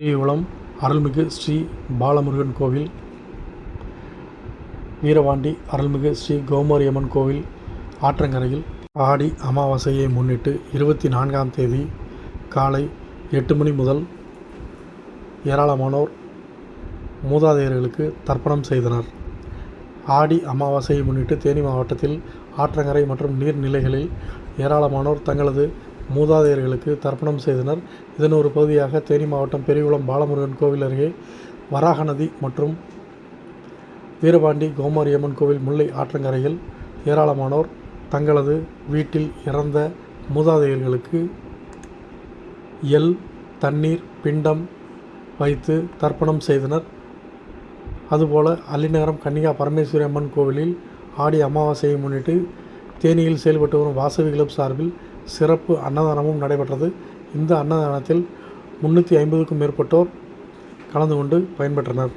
ஸ்ரீகுளம் அருள்மிகு ஸ்ரீ பாலமுருகன் கோவில் வீரவாண்டி அருள்மிகு ஸ்ரீ கௌமாரியம்மன் கோவில் ஆற்றங்கரையில் ஆடி அமாவாசையை முன்னிட்டு இருபத்தி நான்காம் தேதி காலை எட்டு மணி முதல் ஏராளமானோர் மூதாதையர்களுக்கு தர்ப்பணம் செய்தனர். ஆடி அமாவாசையை முன்னிட்டு தேனி மாவட்டத்தில் ஆற்றங்கரை மற்றும் நீர்நிலைகளில் ஏராளமானோர் தங்களது மூதாதையர்களுக்கு தர்ப்பணம் செய்தனர். இதன் ஒரு பகுதியாக தேனி மாவட்டம் பெரியகுளம் பாலமுருகன் கோவில் அருகே வராக நதி மற்றும் வீரபாண்டி கோமாரியம்மன் கோவில் முல்லை ஆற்றங்கரையில் ஏராளமானோர் தங்களது வீட்டில் இறந்த மூதாதையர்களுக்கு எல் தண்ணீர் பிண்டம் வைத்து தர்ப்பணம் செய்தனர். அதுபோல அள்ளிநகரம் கன்னிகா பரமேஸ்வரி அம்மன் கோவிலில் ஆடி அமாவாசையை முன்னிட்டு தேனியில் செயல்பட்டு வரும் வாசவி கிளப் சார்பில் சிறப்பு அன்னதானமும் நடைபெற்றது. இந்த அன்னதானத்தில் முன்னூற்றி ஐம்பதுக்கும் மேற்பட்டோர் கலந்து கொண்டு பயன்பெற்றனர்.